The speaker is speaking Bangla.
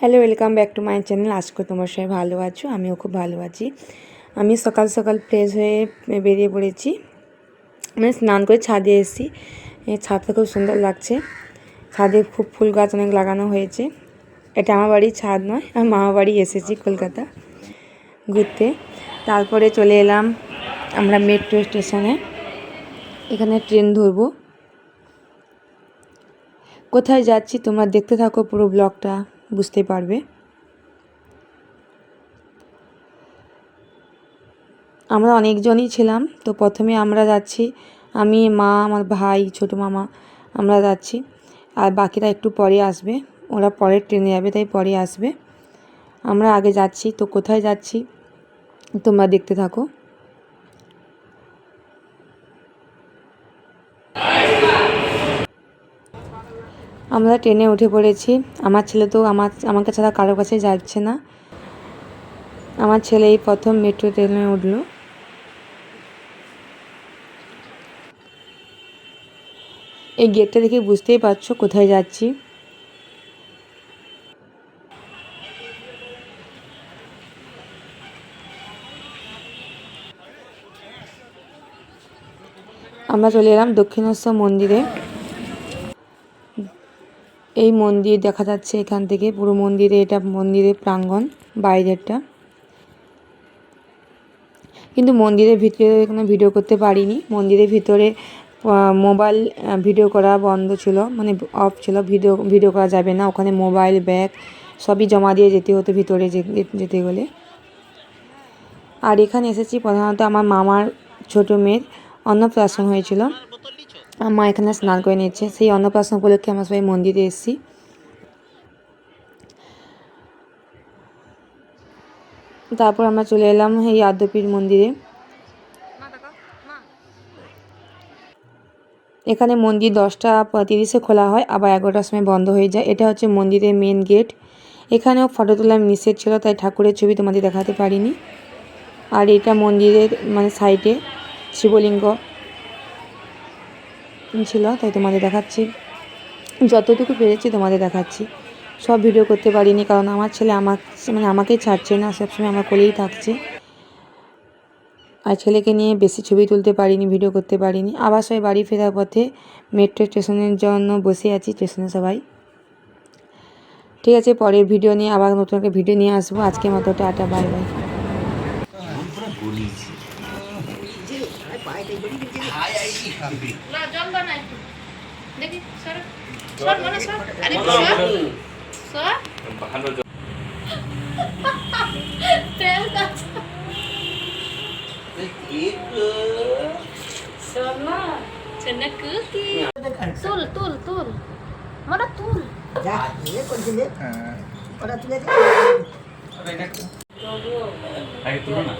Hello welcome back to my channel আজকে তোমার সবাই ভালো আছো? আমিও খুব ভালো আছি। আমি সকাল সকাল ফ্রেশ হয়ে বেরিয়ে পড়েছি। মানে স্নান করে ছাদে এসেছি। ছাদটা খুব সুন্দর লাগছে। ছাদে খুব ফুল গাছ অনেক লাগানো হয়েছে। এটা আমার বাড়ির ছাদ নয় আমি মামা বাড়ি এসেছি কলকাতা ঘুরতে। তারপরে চলে এলাম আমরা মেট্রো স্টেশনে এখানে ট্রেন ধরবো। কোথায় যাচ্ছি তোমরা দেখতে থাকো পুরো ব্লগটা বুঝতে পারবে। আমরা অনেকজনই ছিলাম, তো প্রথমে আমরা যাচ্ছি, আমি, মা, আমার ভাই, ছোটো মামা, আমরা যাচ্ছি। আর বাকিরা একটু পরে আসবে, ওরা পরের ট্রেনে যাবে, তাই পরে আসবে। আমরা আগে যাচ্ছি, তো কোথায় যাচ্ছি, তোমরা দেখতে থাকো। আমরা ট্রেনে উঠে পড়েছি। আমার ছেলে তো আমার, আমাকে ছাড়া কারোর কাছে যাচ্ছে না। আমার ছেলে এই প্রথম মেট্রো ট্রেনে উঠল। এই গেটটা দেখে বুঝতেই পারছ কোথায় যাচ্ছি। আমরা চলে এলাম দক্ষিণেশ্বর মন্দিরে। এই মন্দির দেখা যাচ্ছে এখান থেকে, পুরো মন্দিরে, এটা মন্দিরের প্রাঙ্গণ, বাইরেরটা। কিন্তু মন্দিরের ভিতরে কোনো ভিডিও করতে পারিনি। মন্দিরের ভিতরে মোবাইল ভিডিও করা বন্ধ ছিল মানে অফ ছিল, ভিডিও ভিডিও করা যাবে না। ওখানে মোবাইল, ব্যাগ সবই জমা দিয়ে যেতে হতো ভিতরে যেতে গেলে। আর এখানে এসেছি প্রধানত আমার মামার ছোটো মেয়ের অন্নপ্রাশন হয়েছিল। মা এখানে স্নান করে নিচ্ছে সেই অন্নপ্রাশন উপলক্ষে আমরা সবাই মন্দিরে এসেছি। তারপর আমরা চলে এলাম এই আদ্যপীর মন্দিরে। এখানে মন্দির দশটা তিরিশে খোলা হয়, আবার এগারোটার সময় বন্ধ হয়ে যায়। এটা হচ্ছে মন্দিরের মেন গেট এখানেও ফটো তোলার নিষেধ ছিল, তাই ঠাকুরের ছবি তোমাদের দেখাতে পারিনি। আর এটা মন্দিরের মানে সাইডে শিবলিঙ্গ। ছিল, তাই তোমাদের দেখাচ্ছি। যতটুকু পেরেছি তোমাদের দেখাচ্ছি। সব ভিডিও করতে পারিনি, কারণ আমার ছেলে আমার মানে আমাকেই ছাড়ছে না, সবসময় আমার কোলেই থাকছে। আর ছেলেকে নিয়ে বেশি ছবি তুলতে পারিনি, ভিডিও করতে পারিনি। আবার সবাই বাড়ি ফেরার পথে মেট্রো স্টেশনের জন্য বসে আছি, স্টেশনে সবাই। ঠিক আছে, পরের ভিডিও নিয়ে আবার নতুন একটা ভিডিও নিয়ে আসব। আজকে মতো টাটা, বাই বাই। না জল দাও না একটু দেখি সর সর মনে সর আরে সর সর তেল কাজ সোনা চেনা কুকি তুল তুল তুল মনে তুল যা ইয়ে করছিলে ওরা তুলে আগে তুলো না